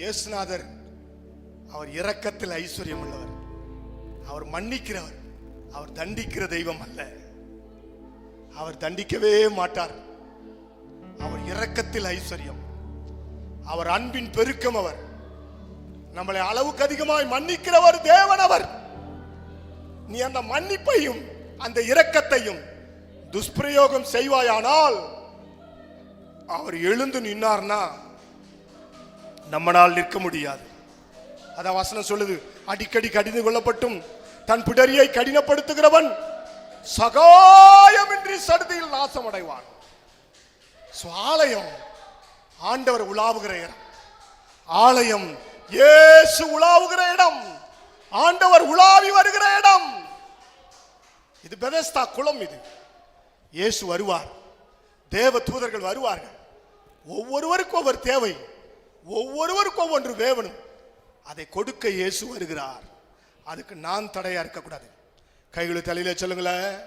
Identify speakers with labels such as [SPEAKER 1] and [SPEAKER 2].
[SPEAKER 1] இயேசுநாதர் அவர் இரக்கத்தில் ஐஸ்வர்யம் உள்ளவர். அவர் மன்னிக்கிறவர். அவர் தண்டிக்கிற தெய்வம் அல்ல. அவர் தண்டிக்கவே மாட்டார். அவர் இரக்கத்தில் ஐஸ்வர்யம். அவர் அன்பின் பெருக்கம் அவர். நம்மளை அளவுக்கு அதிகமாய் மன்னிக்கிறவர் தேவன் அவர். நீ அந்த மன்னிப்பையும் அந்த இரக்கத்தையும் துஷ்பிரயோகம் செய்வாயானால் அவர் எழுந்து நின்னார்னா நம்மளால் நிற்க முடியாது. அதான் வசனம் சொல்லுது. அடிக்கடி கடிந்து கொள்ளப்பட்டும். தன் பிடரியை கடினப்படுத்துகிறவன் சகாயமின்றி சடுதியில் நாசமடைவான். அடைவான் ஆலயம் ஆண்டவர் உலாவுகிற இடம். ஆலயம் இயேசு உலாவுகிற இடம். ஆண்டவர் உலாவி வருகிற இடம். இது பெதஸ்தா குளம் இது. இயேசு வருவார். தேவ தூதர்கள் வருவார்கள். ஒவ்வொருவருக்கும் ஒவ்வொரு தேவை. ஒவ்வொருவருக்கும் ஒவ்வொன்று வேவணும். அதை கொடுக்க இயேசு வருகிறார். அதுக்கு நான் தடையா இருக்கக்கூடாது. கைகளை தலையில சொல்லுங்களேன்.